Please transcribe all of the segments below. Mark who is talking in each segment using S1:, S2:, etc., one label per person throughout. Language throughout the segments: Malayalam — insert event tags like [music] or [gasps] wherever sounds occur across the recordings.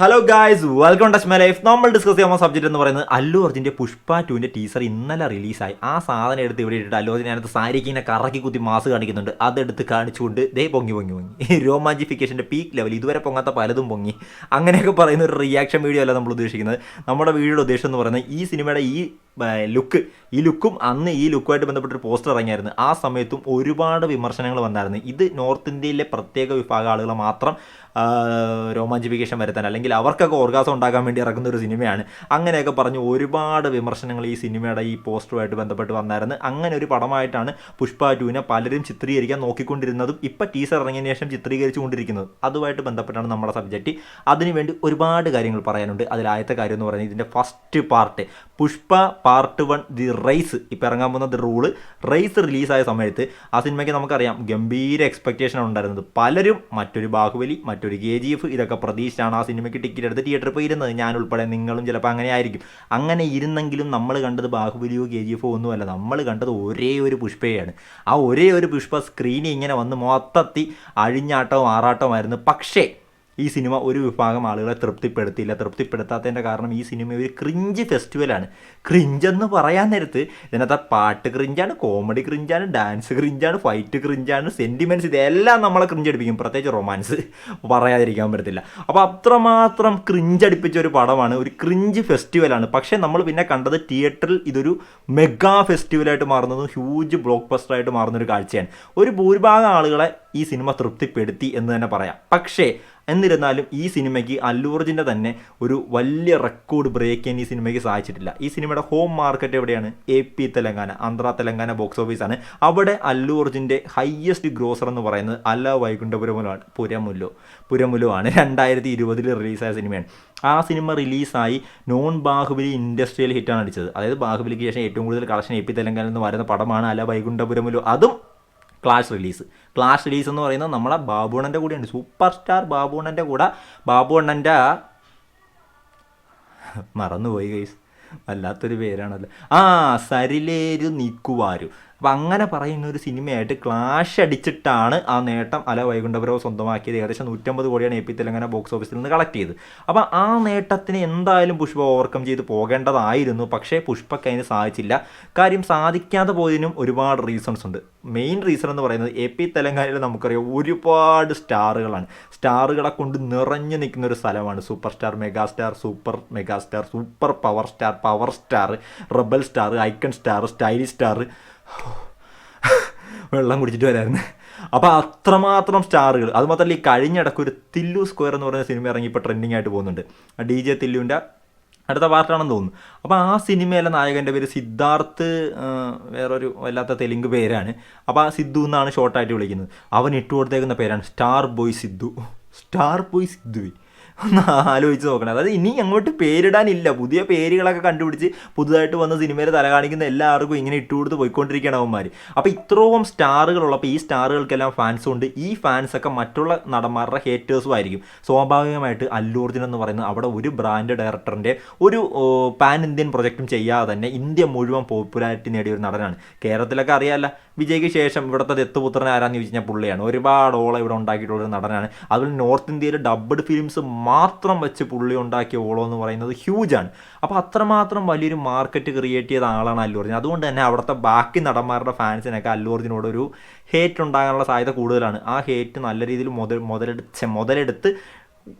S1: Hello guys welcome touch my life നമ്മൾ ഡിസ്കസ് ചെയ്യാൻ സബ്ജക്റ്റ് എന്ന് പറയുന്നത് അല്ലു അർജുന്റെ പുഷ്പ ടുവിന്റെ ടീസർ ഇന്നലെ റിലീസായി ആ സാധനം എടുത്ത് ഇവിടെ ഇട്ടിട്ട് അല്ലു അർജുൻ അതിനകത്ത് സാരിക്ക് ഇങ്ങനെ കറക്കി കുത്തി മാസ് കാണിക്കുന്നുണ്ട്. അതെടുത്ത് കാണിച്ചുകൊണ്ട് ദേ പൊങ്ങി പൊങ്ങി പൊങ്ങി. രോമാഞ്ചിഫിക്കേഷന്റെ പീക്ക് ലെവൽ ഇതുവരെ പൊങ്ങാത്ത പലതും പൊങ്ങി. അങ്ങനെയൊക്കെ പറയുന്ന ഒരു റിയാക്ഷൻ വീഡിയോ അല്ല നമ്മൾ ഉദ്ദേശിക്കുന്നത്. നമ്മുടെ വീഡിയോയുടെ ഉദ്ദേശം എന്ന് പറയുന്നത് ഈ സിനിമയുടെ ഈ ലുക്ക്. ഈ ലുക്കും അന്ന് ഈ ലുക്കുമായിട്ട് ബന്ധപ്പെട്ടൊരു പോസ്റ്റർ ഇറങ്ങിയായിരുന്നു. ആ സമയത്തും ഒരുപാട് വിമർശനങ്ങൾ വന്നായിരുന്നു. ഇത് നോർത്ത് ഇന്ത്യയിലെ പ്രത്യേക വിഭാഗം ആളുകൾ മാത്രം രോമാഞ്ചിഫിക്കേഷൻ വരുത്താൻ അല്ലെങ്കിൽ അവർക്കൊക്കെ ഓർഗാസം ഉണ്ടാക്കാൻ വേണ്ടി ഇറക്കുന്ന ഒരു സിനിമയാണ്. അങ്ങനെയൊക്കെ പറഞ്ഞ് ഒരുപാട് വിമർശനങ്ങൾ ഈ സിനിമയുടെ ഈ പോസ്റ്ററുമായിട്ട് ബന്ധപ്പെട്ട് വന്നായിരുന്നു. അങ്ങനെ ഒരു പടമായിട്ടാണ് പുഷ്പ ടുവിനെ പലരും ചിത്രീകരിക്കാൻ നോക്കിക്കൊണ്ടിരുന്നതും ഇപ്പം ടീസർ ഇറങ്ങിയതിന് ശേഷം ചിത്രീകരിച്ചു കൊണ്ടിരിക്കുന്നത്. അതുമായിട്ട് ബന്ധപ്പെട്ടാണ് നമ്മുടെ സബ്ജക്റ്റ്. അതിനുവേണ്ടി ഒരുപാട് കാര്യങ്ങൾ പറയാനുണ്ട്. അതിൽ ആദ്യത്തെ കാര്യം എന്ന് പറയുന്നത് ഇതിന്റെ first part Pushpa part one the rise ഇപ്പം ഇറങ്ങാൻ പോകുന്ന ദി റൂൾ റൈസ് റിലീസായ സമയത്ത് ആ സിനിമയ്ക്ക് നമുക്കറിയാം ഗംഭീര എക്സ്പെക്റ്റേഷൻ ഉണ്ടായിരുന്നത്. പലരും മറ്റൊരു ബാഹുബലി മറ്റൊരു കെ ജി എഫ് ഇതൊക്കെ പ്രതീക്ഷിച്ചാണ് ആ സിനിമയ്ക്ക് ടിക്കറ്റ് എടുത്ത് തിയേറ്ററിൽ പോയി ഇരുന്നത്. ഞാൻ ഉൾപ്പെടെ നിങ്ങളും ചിലപ്പോൾ അങ്ങനെ ആയിരിക്കും. അങ്ങനെ ഇരുന്നെങ്കിലും നമ്മൾ കണ്ടത് ബാഹുബലിയോ കെ ജി എഫോ ഒന്നുമല്ല നമ്മൾ കണ്ടത് ഒരേ ഒരു പുഷ്പയാണ്. ആ ഒരേ ഒരു പുഷ്പ സ്ക്രീനിൽ ഇങ്ങനെ വന്ന് മൊത്തത്തി അഴിഞ്ഞാട്ടവും ആറാട്ടവുമായിരുന്നു. പക്ഷേ ഈ സിനിമ ഒരു വിഭാഗം ആളുകളെ തൃപ്തിപ്പെടുത്തിയില്ല. തൃപ്തിപ്പെടുത്താത്തതിന്റെ കാരണം ഈ സിനിമ ഒരു ക്രിഞ്ച് ഫെസ്റ്റിവലാണ് ക്രിഞ്ച് എന്ന് പറയാൻ നേരത്ത് ഇതിനകത്ത് പാട്ട് ക്രിഞ്ചാണ് കോമഡി ക്രിഞ്ചാണ് ഡാൻസ് ക്രിഞ്ചാണ് ഫൈറ്റ് ക്രിഞ്ചാണ് സെന്റിമെന്റ്സ് ഇതെല്ലാം നമ്മളെ ക്രിഞ്ച് അടിപ്പിക്കും. പ്രത്യേകിച്ച് റൊമാൻസ് പറയാതിരിക്കാൻ പറ്റത്തില്ല. അപ്പോൾ അത്രമാത്രം ക്രിഞ്ച് അടിപ്പിച്ച ഒരു പടമാണ്. ഒരു ക്രിഞ്ച് ഫെസ്റ്റിവലാണ് പക്ഷേ നമ്മൾ പിന്നെ കണ്ടത് തിയേറ്ററിൽ ഇതൊരു മെഗാ ഫെസ്റ്റിവലായിട്ട് മാറുന്നതും ഹ്യൂജ് ബ്ലോക്ക് ബസ്റ്ററായിട്ട് മാറുന്നൊരു കാഴ്ചയാണ്. ഒരു ഭൂരിഭാഗം ആളുകളെ ഈ സിനിമ തൃപ്തിപ്പെടുത്തി എന്ന് തന്നെ പറയാം. പക്ഷേ എന്നിരുന്നാലും ഈ സിനിമയ്ക്ക് അല്ലു അർജുന്റെ തന്നെ ഒരു വലിയ റെക്കോർഡ് ബ്രേക്ക് ചെയ്യാൻ ഈ സിനിമയ്ക്ക് സാധിച്ചിട്ടില്ല. ഈ സിനിമയുടെ ഹോം മാർക്കറ്റ് എവിടെയാണ്? A P Telangana Andhra Telangana box ഓഫീസാണ് അവിടെ അല്ലു അർജുന്റെ ഹയസ്റ്റ് ഗ്രോസർ എന്ന് പറയുന്നത് അല്ല വൈകുണ്ഠപുരമുലാണ് പുരമുല്ലോ പുരമുലോ ആണ്. രണ്ടായിരത്തി ഇരുപതിൽ റിലീസായ സിനിമയാണ്. ആ സിനിമ റിലീസായി നോൺ ബാഹുബലി ഇൻഡസ്ട്രിയൽ ഹിറ്റാണ് അടിച്ചത്. അതായത് ബാഹുബലിക്ക് ശേഷം ഏറ്റവും കൂടുതൽ കളക്ഷൻ എ പി തെലങ്കാനയിൽ നിന്ന് വരുന്ന പടമാണ് അല്ല വൈകുണ്ഠപുരമുലു അതും ക്ലാഷ് റിലീസ് ക്ലാഷ് റിലീസ് എന്ന് പറയുന്നത് നമ്മളെ ബാബുണ്ണന്റെ കൂടെയുണ്ട്. സൂപ്പർ സ്റ്റാർ ബാബുണ്ണന്റെ കൂടെ. ബാബുണ്ണന്റെ മറന്നുപോയി ഗൈസ് വല്ലാത്തൊരു പേരാണല്ലോ. ആ സരിലേരു നീക്കുവാരു. അപ്പം അങ്ങനെ പറയുന്ന ഒരു സിനിമയായിട്ട് ക്ലാഷ് അടിച്ചിട്ടാണ് ആ നേട്ടം അല വൈകുണ്ഠപുരവ് സ്വന്തമാക്കിയത്. ഏകദേശം നൂറ്റമ്പത് കോടിയാണ് എ പി തെലങ്കാന ബോക്സ് ഓഫീസിൽ നിന്ന് കളക്ട് ചെയ്തത്. അപ്പം ആ നേട്ടത്തിന് എന്തായാലും പുഷ്പ ഓവർകം ചെയ്ത് പോകേണ്ടതായിരുന്നു. പക്ഷേ പുഷ്പക്ക് അതിന് സാധിച്ചില്ല. കാര്യം സാധിക്കാതെ പോയതിനും ഒരുപാട് റീസൺസ് ഉണ്ട്. മെയിൻ റീസൺ എന്ന് പറയുന്നത് എ പി തെലങ്കാനയിൽ നമുക്കറിയാം ഒരുപാട് സ്റ്റാറുകളാണ്. സ്റ്റാറുകളെ കൊണ്ട് നിറഞ്ഞു നിൽക്കുന്ന ഒരു സ്ഥലമാണ് super star mega star super mega star super power star power star rebel star icon star stylish star [gasps] വെള്ളം കുടിച്ചിട്ട് വരായിരുന്നു അപ്പോൾ അത്രമാത്രം സ്റ്റാറുകൾ. അത് മാത്രമല്ല ഈ കഴിഞ്ഞിടക്ക് ഒരു തില്ലു സ്ക്വയർ എന്ന് പറയുന്ന സിനിമ ഇറങ്ങി ഇപ്പോൾ ട്രെൻഡിങ് ആയിട്ട് പോകുന്നുണ്ട്. ഡി ജെ തില്ലുവിന്റെ അടുത്ത പാർട്ടാണെന്ന് തോന്നുന്നു. അപ്പോൾ ആ സിനിമയിലെ നായകന്റെ പേര് സിദ്ധാർത്ഥ് വേറൊരു വല്ലാത്ത തെലുങ്ക് പേരാണ്. അപ്പോൾ ആ സിദ്ധു എന്നാണ് ഷോർട്ടായിട്ട് വിളിക്കുന്നത്. അവൻ ഇട്ടുകൊടുത്തേക്കുന്ന പേരാണ് star boy Siddhu. Star boy Siddhu ഒന്ന് ആലോചിച്ച് നോക്കണം. അതായത് ഇനി അങ്ങോട്ട് പേരിടാനില്ല. പുതിയ പേരുകളൊക്കെ കണ്ടുപിടിച്ച് പുതുതായിട്ട് വന്ന സിനിമയിൽ തല കാണിക്കുന്ന എല്ലാവർക്കും ഇങ്ങനെ ഇട്ടുകൊടുത്ത് പോയിക്കൊണ്ടിരിക്കുകയാണ് അവന്മാർ അപ്പോൾ ഇത്രയും സ്റ്റാറുകളുള്ളപ്പോൾ ഈ സ്റ്റാറുകൾക്കെല്ലാം ഫാൻസും ഉണ്ട്. ഈ ഫാൻസൊക്കെ മറ്റുള്ള നടന്മാരുടെ ഹേറ്റേഴ്സും ആയിരിക്കും. സ്വാഭാവികമായിട്ട് അല്ലൂർജുൻ എന്ന് പറയുന്നത് അവിടെ ഒരു ബ്രാൻഡ് ഡയറക്ടറിന്റെ ഒരു പാൻ ഇന്ത്യൻ പ്രൊജക്റ്റും ചെയ്യാതെ തന്നെ ഇന്ത്യ മുഴുവൻ പോപ്പുലാരിറ്റി നേടിയ ഒരു നടനാണ്. കേരളത്തിലൊക്കെ അറിയാമല്ല വിജയ്ക്ക് ശേഷം ഇവിടുത്തെ ദത്തുപുത്രൻ ആരാന്ന് ചോദിച്ചു കഴിഞ്ഞാൽ പുള്ളിയാണ്. ഒരുപാട് ഓളം ഇവിടെ ഉണ്ടാക്കിയിട്ടുള്ള ഒരു നടനാണ്. അതുപോലെ നോർത്ത് ഇന്ത്യയിലെ ഡബ്ഡ് ഫിലിംസ് മാത്രം വെച്ച് പുള്ളി ഉണ്ടാക്കിയ ഓളോ എന്ന് പറയുന്നത് ഹ്യൂജാണ് അപ്പോൾ അത്രമാത്രം വലിയൊരു മാർക്കറ്റ് ക്രിയേറ്റ് ചെയ്ത ആളാണ് അല്ലു അർജുൻ. അതുകൊണ്ട് തന്നെ അവിടുത്തെ ബാക്കി നടന്മാരുടെ ഫാൻസിനൊക്കെ അല്ലു ഒരു ഹേറ്റ് ഉണ്ടാകാനുള്ള സാധ്യത കൂടുതലാണ്. ആ ഹേറ്റ് നല്ല രീതിയിൽ മുതൽ മുതലെടുത്ത് മുതലെടുത്ത്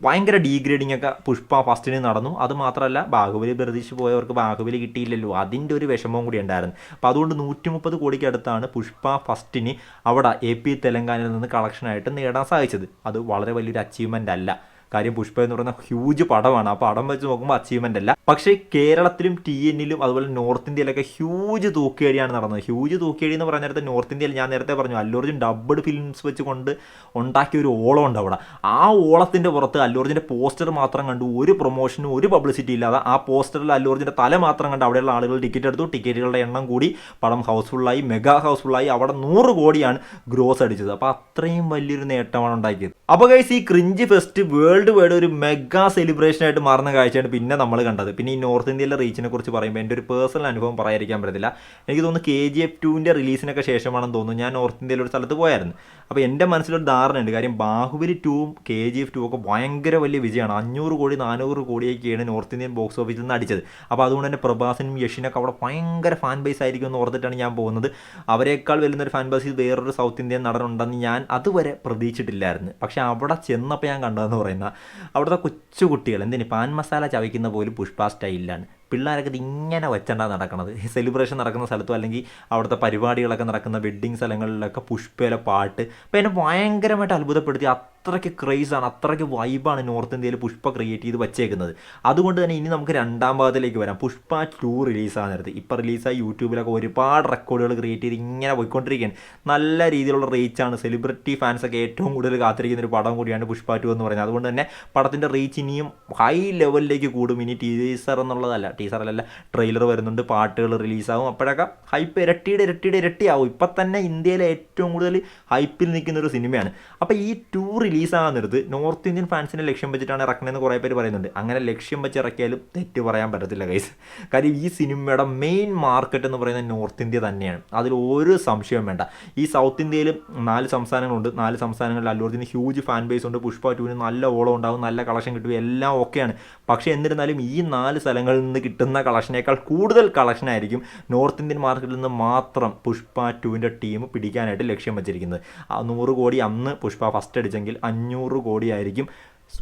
S1: ഭയങ്കര ഡീഗ്രേഡിംഗ് ഒക്കെ പുഷ്പ ഫസ്റ്റിന് നടന്നു. അത് മാത്രമല്ല ബാഹുബലി പ്രതീക്ഷിച്ച് പോയവർക്ക് ബാഹുബലി കിട്ടിയില്ലല്ലോ. അതിന്റെ ഒരു വിഷമവും കൂടി ഉണ്ടായിരുന്നു. അപ്പോൾ അതുകൊണ്ട് നൂറ്റി മുപ്പത് കോടിക്ക് അടുത്താണ് പുഷ്പ ഫസ്റ്റിന് അവിടെ എ പി തെലങ്കാനയിൽ നിന്ന് കളക്ഷനായിട്ട് നേടാൻ സാധിച്ചത്. അത് വളരെ വലിയൊരു അച്ചീവ്മെന്റ് അല്ല. കാര്യം പുഷ്പ എന്ന് പറയുന്ന ഹ്യൂജ് പടമാണ്. ആ പടം വെച്ച് നോക്കുമ്പോൾ അച്ചീവ്മെന്റ് അല്ല. പക്ഷേ കേരളത്തിലും ടി എന്നിലും അതുപോലെ നോർത്ത് ഇന്ത്യയിലൊക്കെ ഹ്യൂജ് തൂക്കിയടിയാണ് നടന്നത്. ഹ്യൂജ് തൂക്കിയടി എന്ന് പറഞ്ഞ നേരത്തെ നോർത്ത് ഇന്ത്യയിൽ ഞാൻ നേരത്തെ പറഞ്ഞു അല്ലൂർജിൻ ഡബ്ബഡ് ഫിലിംസ് വെച്ചുകൊണ്ട് ഉണ്ടാക്കിയ ഒരു ഓളം ഉണ്ട് അവിടെ. ആ ഓളത്തിന്റെ പുറത്ത് അല്ലൂർജിന്റെ പോസ്റ്റർ മാത്രം കണ്ടു. ഒരു പ്രൊമോഷനും ഒരു പബ്ലിസിറ്റി ഇല്ലാതെ ആ പോസ്റ്ററിൽ അല്ലൂർജിന്റെ തല മാത്രം കണ്ട് അവിടെയുള്ള ആളുകൾ ടിക്കറ്റ് എടുത്തു. ടിക്കറ്റുകളുടെ എണ്ണം കൂടി പടം ഹൗസ്ഫുള്ളായി മെഗാ ഹൗസ്ഫുള്ളായി അവിടെ നൂറ് കോടിയാണ് ഗ്രോസ് അടിച്ചത്. അപ്പോൾ അത്രയും വലിയൊരു നേട്ടമാണ് ഉണ്ടാക്കിയത്. അപ്പോൾ ഗൈസ് ഈ ക്രിഞ്ച് ഫെസ്റ്റ് വേൾഡ് വൈഡ് ഒരു മെഗാ സെലിബ്രേഷൻ ആയിട്ട് മാറുന്ന കാഴ്ചയാണ് പിന്നെ നമ്മൾ കണ്ടത്. പിന്നെ ഈ നോർത്ത് ഇന്ത്യയിലെ റീച്ചിനെ കുറിച്ച് പറയുമ്പോൾ എന്റെ ഒരു പേഴ്സണൽ അനുഭവം പറയാതിരിക്കാൻ പറ്റത്തില്ല. എനിക്ക് തോന്നുന്നു കെ ജി എഫ് ടുവിന്റെ റിലീസിനൊക്കെ ശേഷമാണെന്ന് തോന്നുന്നു. ഞാൻ നോർത്ത് ഇന്ത്യയിലെ ഒരു സ്ഥലത്ത് പോയായിരുന്നു. അപ്പോൾ എന്റെ മനസ്സിലൊരു ധാരണയുണ്ട്. കാര്യം ബാഹുബലി ടൂവും കെ ജി എഫ് ടൂ ഒക്കെ ഭയങ്കര വലിയ വിജയമാണ്. അഞ്ഞൂറ് കോടി നാനൂറ് കോടിയൊക്കെയാണ് നോർത്ത് ഇന്ത്യൻ ബോക്സ് ഓഫീസിൽ നിന്ന് അടിച്ചത്. അപ്പോൾ അതുകൊണ്ട് തന്നെ പ്രഭാസിനും യഷിനൊക്കെ അവിടെ ഭയങ്കര ഫാൻ ബേസ് ആയിരിക്കും എന്ന് ഓർത്തിട്ടാണ് ഞാൻ പോകുന്നത്. അവരെക്കാൾ വരുന്നൊരു ഫാൻ ബേസിൽ വേറൊരു സൗത്ത് ഇന്ത്യൻ നടനുണ്ടെന്ന് ഞാൻ അതുവരെ പ്രതീക്ഷിച്ചിട്ടില്ലായിരുന്നു. പക്ഷേ അവിടെ ചെന്നപ്പോൾ ഞാൻ കണ്ടതെന്ന് പറയുന്ന അവിടുത്തെ കൊച്ചു കുട്ടികൾ എന്തിന്? പാൻ മസാല ചവയ്ക്കുന്ന പോലും പുഷ്പ സ്റ്റൈലിലാണ് പിള്ളേരൊക്കെ ഇത് ഇങ്ങനെ വെച്ചണ്ടാ നടക്കുന്നത് സെലിബ്രേഷൻ നടക്കുന്ന സ്ഥലത്തും അല്ലെങ്കിൽ അവിടുത്തെ പരിപാടികളൊക്കെ നടക്കുന്ന വെഡ്ഡിങ് സ്ഥലങ്ങളിലൊക്കെ പുഷ്പയിലെ പാട്ട്. അപ്പോൾ എന്നെ ഭയങ്കരമായിട്ട് അത്ഭുതപ്പെടുത്തി. അത്രയ്ക്ക് ക്രേസാണ് അത്രയ്ക്ക് വൈബാണ് നോർത്ത് ഇന്ത്യയിൽ പുഷ്പ ക്രിയേറ്റ് ചെയ്ത് വച്ചേക്കുന്നത്. അതുകൊണ്ട് തന്നെ ഇനി നമുക്ക് രണ്ടാം ഭാഗത്തിലേക്ക് വരാം. പുഷ്പ ടു റിലീസാകാൻ നേരത്ത് ഇപ്പോൾ റിലീസായി യൂട്യൂബിലൊക്കെ ഒരുപാട് റെക്കോർഡുകൾ ക്രിയേറ്റ് ചെയ്ത് ഇങ്ങനെ പോയിക്കൊണ്ടിരിക്കുകയാണ്. നല്ല രീതിയിലുള്ള റീച്ചാണ് സെലിബ്രിറ്റി ഫാൻസൊക്കെ ഏറ്റവും കൂടുതൽ കാത്തിരിക്കുന്ന ഒരു പടം കൂടിയാണ് പുഷ്പ ടു എന്ന് പറയുന്നത്. അതുകൊണ്ട് തന്നെ പടത്തിന്റെ റീച്ച് ഇനിയും ഹൈ ലെവലിലേക്ക് കൂടും. ഇനി ടീസർ എന്നുള്ളതല്ല ടീസറിലല്ല ട്രെയിലർ വരുന്നുണ്ട് പാട്ടുകൾ റിലീസാവും അപ്പോഴൊക്കെ ഹൈപ്പ് ഇരട്ടിയുടെ ഇരട്ടിയുടെ ഇരട്ടിയാവും. ഇപ്പം തന്നെ ഇന്ത്യയിലെ ഏറ്റവും കൂടുതൽ ഹൈപ്പിൽ നിൽക്കുന്ന ഒരു സിനിമയാണ്. അപ്പോൾ ഈ ടൂ റിലീസാകാൻ നോർത്ത് ഇന്ത്യൻ ഫാൻസിനെ ലക്ഷ്യം വെച്ചിട്ടാണ് ഇറക്കണമെന്ന് കുറേ പേര് പറയുന്നുണ്ട്. അങ്ങനെ ലക്ഷ്യം വെച്ച് ഇറക്കിയാലും തെറ്റ് പറയാൻ പറ്റത്തില്ല കൈസ് കാര്യം ഈ സിനിമയുടെ മെയിൻ മാർക്കറ്റ് എന്ന് പറയുന്നത് നോർത്ത് ഇന്ത്യ തന്നെയാണ്. അതിൽ ഒരു സംശയവും വേണ്ട. ഈ സൗത്ത് ഇന്ത്യയിൽ നാല് സംസ്ഥാനങ്ങളുണ്ട്. നാല് സംസ്ഥാനങ്ങളിൽ അല്ലൂർജിന് ഹ്യൂജ് ഫാൻ ബേസ് ഉണ്ട്. പുഷ്പ ടൂവിന് നല്ല ഓളം ഉണ്ടാവും നല്ല കളക്ഷൻ കിട്ടും എല്ലാം ഓക്കെയാണ് പക്ഷേ എന്നിരുന്നാലും ഈ നാല് സ്ഥലങ്ങളിൽ നിന്ന് കിട്ടുന്ന കളക്ഷനേക്കാൾ കൂടുതൽ കളക്ഷൻ ആയിരിക്കും നോർത്ത് ഇന്ത്യൻ മാർക്കറ്റിൽ നിന്ന് മാത്രം പുഷ്പ ടുവിന്റെ ടീം പിടിക്കാനായിട്ട് ലക്ഷ്യം വെച്ചിരിക്കുന്നത്. ആ നൂറ് കോടി അന്ന് പുഷ്പ ഫസ്റ്റ് അടിച്ചെങ്കിൽ അഞ്ഞൂറ് കോടിയായിരിക്കും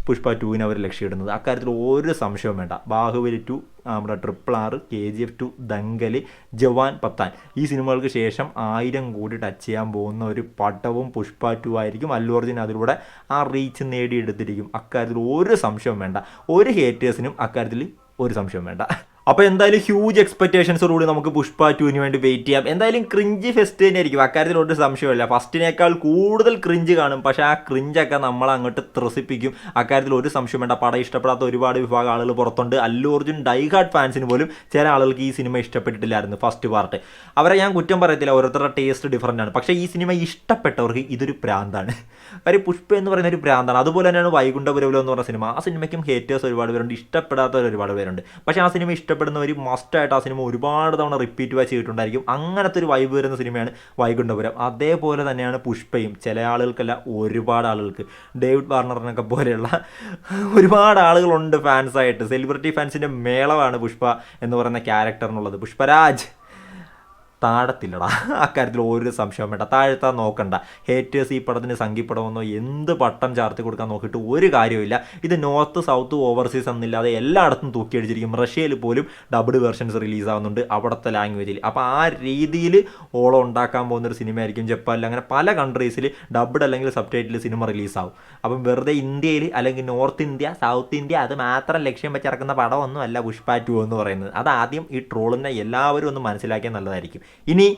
S1: പുഷ്പ ടുവിന് അവർ ലക്ഷ്യമിടുന്നത്. അക്കാര്യത്തിൽ ഒരു സംശയവും വേണ്ട. ബാഹുബലി ടു നമ്മുടെ triple R K G F two Dangal Jawan Pathaan. ഈ സിനിമകൾക്ക് ശേഷം ആയിരം കോടി ടച്ച് ചെയ്യാൻ പോകുന്ന ഒരു പടവും പുഷ്പ ടു ആയിരിക്കും അല്ലു അർജുൻ അതിലൂടെ ആ റീച്ച് നേടിയെടുത്തിരിക്കും. അക്കാര്യത്തിൽ ഒരു സംശയവും വേണ്ട. ഒരു ഹേറ്റേഴ്സിനും അക്കാര്യത്തിൽ ഒരു സംശയവും വേണ്ട. അപ്പോൾ എന്തായാലും ഹ്യൂജ് എക്സ്പെക്ടേഷൻസോടുകൂടി നമുക്ക് പുഷ്പ ടുവിന് വേണ്ടി വെയിറ്റ് ചെയ്യാം. എന്തായാലും ക്രിഞ്ച് ഫെസ്റ്റ് തന്നെ ആയിരിക്കും അക്കാര്യത്തിൽ ഒരു സംശയമില്ല ഫസ്റ്റിനേക്കാൾ കൂടുതൽ ക്രിഞ്ച് കാണും. പക്ഷേ ആ ക്രിഞ്ചൊക്കെ നമ്മളെ അങ്ങോട്ട് ത്രസിപ്പിക്കും. അക്കാര്യത്തിൽ ഒരു സംശയം വേണ്ട. പടം ഇഷ്ടപ്പെടാത്ത ഒരുപാട് വിഭാഗം ആളുകൾ പുറത്തുണ്ട്. അല്ലു അർജുൻ ഡൈഹാർഡ് ഫാൻസിന് പോലും ചില ആളുകൾക്ക് ഈ സിനിമ ഇഷ്ടപ്പെട്ടിട്ടില്ലായിരുന്നു. ഫസ്റ്റ് പാർട്ട് അവരെ ഞാൻ കുറ്റം പറയത്തില്ല. ഓരോരുത്തരുടെ ടേസ്റ്റ് ഡിഫറന്റ് ആണ്. പക്ഷേ ഈ സിനിമ ഇഷ്ടപ്പെട്ടവർക്ക് ഇതൊരു പ്രാന്താണ്. കാര്യം പുഷ്പ എന്ന് പറയുന്ന ഒരു പ്രാന്താണ്. അതുപോലെ തന്നെയാണ് വൈകുണ്ഠപുരവിലോ എന്ന് പറഞ്ഞ സിനിമ ആ സിനിമയ്ക്കും ഹേറ്റേഴ്സ് ഒരുപാട് പേരുണ്ട്. ഇഷ്ടപ്പെടാത്തവർ ഒരുപാട് പേരുണ്ട്. പക്ഷേ ആ സിനിമ ഇഷ്ടപ്പെടുന്നവർ മസ്റ്റായിട്ട് ആ സിനിമ ഒരുപാട് തവണ റിപ്പീറ്റ് വാച്ച് ചെയ്തിട്ടുണ്ടായിരിക്കും. അങ്ങനത്തെ ഒരു വൈബ് വരുന്ന സിനിമയാണ് വൈകുണ്ഠപുരം. അതേപോലെ തന്നെയാണ് പുഷ്പയും. ചില ആളുകൾക്കല്ല ഒരുപാട് ആളുകൾക്ക്. ഡേവിഡ് വാർണറിനൊക്കെ പോലെയുള്ള ഒരുപാട് ആളുകളുണ്ട് ഫാൻസായിട്ട് സെലിബ്രിറ്റി ഫാൻസിന്റെ മേളമാണ് പുഷ്പ എന്ന് പറയുന്ന ക്യാരക്ടറിനുള്ളത് പുഷ്പരാജ്. താഴത്തില്ലടാ. അക്കാര്യത്തിൽ ഒരു സംശയവും വേണ്ട. താഴ്ത്താൻ നോക്കണ്ട. ഹേറ്റേഴ്സ് ഈ പടത്തിന് സംഘിപ്പടമെന്നോ എന്ത് പട്ടം ചാർത്തി കൊടുക്കാൻ നോക്കിയിട്ട് ഒരു കാര്യമില്ല ഇത് നോർത്ത് സൗത്ത് ഓവർസീസ് എന്നില്ലാതെ എല്ലായിടത്തും തൂക്കിയടിച്ചിരിക്കും. റഷ്യയിൽ പോലും ഡബിഡ് വെർഷൻസ് റിലീസാവുന്നുണ്ട് അവിടുത്തെ ലാംഗ്വേജിൽ അപ്പോൾ ആ രീതിയിൽ ഓളം ഉണ്ടാക്കാൻ പോകുന്നൊരു സിനിമയായിരിക്കും ജപ്പാനിൽ. അങ്ങനെ പല കൺട്രീസിൽ ഡബ്ഡ് അല്ലെങ്കിൽ സബ് സിനിമ റിലീസാവും അപ്പം വെറുതെ ഇന്ത്യയിൽ അല്ലെങ്കിൽ നോർത്ത് ഇന്ത്യ സൗത്ത് ഇന്ത്യ അത് മാത്രം ലക്ഷ്യം വെച്ചിറക്കുന്ന പടമൊന്നും അല്ല പുഷ്പ ടു എന്ന് പറയുന്നത്. അത് ആദ്യം ഈ ട്രോളിനെ എല്ലാവരും ഒന്ന് മനസ്സിലാക്കിയാൽ നല്ലതായിരിക്കും. ഇനി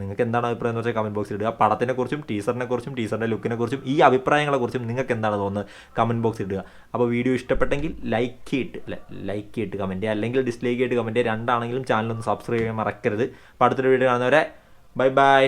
S1: നിങ്ങൾക്ക് എന്താണ് അഭിപ്രായം എന്ന് വെച്ചാൽ കമന്റ് ബോക്സിൽ ഇടുക. പടത്തിനെ കുറിച്ചും ടീസറിനെ കുറിച്ചും ടീസറിന്റെ ലുക്കിനെ കുറിച്ചും ഈ അഭിപ്രായങ്ങളെ കുറിച്ചും നിങ്ങൾക്ക് എന്താണ് തോന്നുന്നത്? കമന്റ് ബോക്സിൽ ഇടുക. അപ്പോൾ വീഡിയോ ഇഷ്ടപ്പെട്ടെങ്കിൽ ലൈക്ക് ചെയ്തിട്ട് അല്ല ലൈക്ക് ചെയ്തിട്ട് കമന്റ് അല്ലെങ്കിൽ ഡിസ്ലൈക്ക് ചെയ്തിട്ട് കമന്റ് രണ്ടാണെങ്കിലും ചാനലൊന്ന് സബ്സ്ക്രൈബ് ചെയ്യാൻ മറക്കരുത്. അപ്പോൾ അടുത്തൊരു വീഡിയോ കാണുന്നവരെ ബൈ ബൈ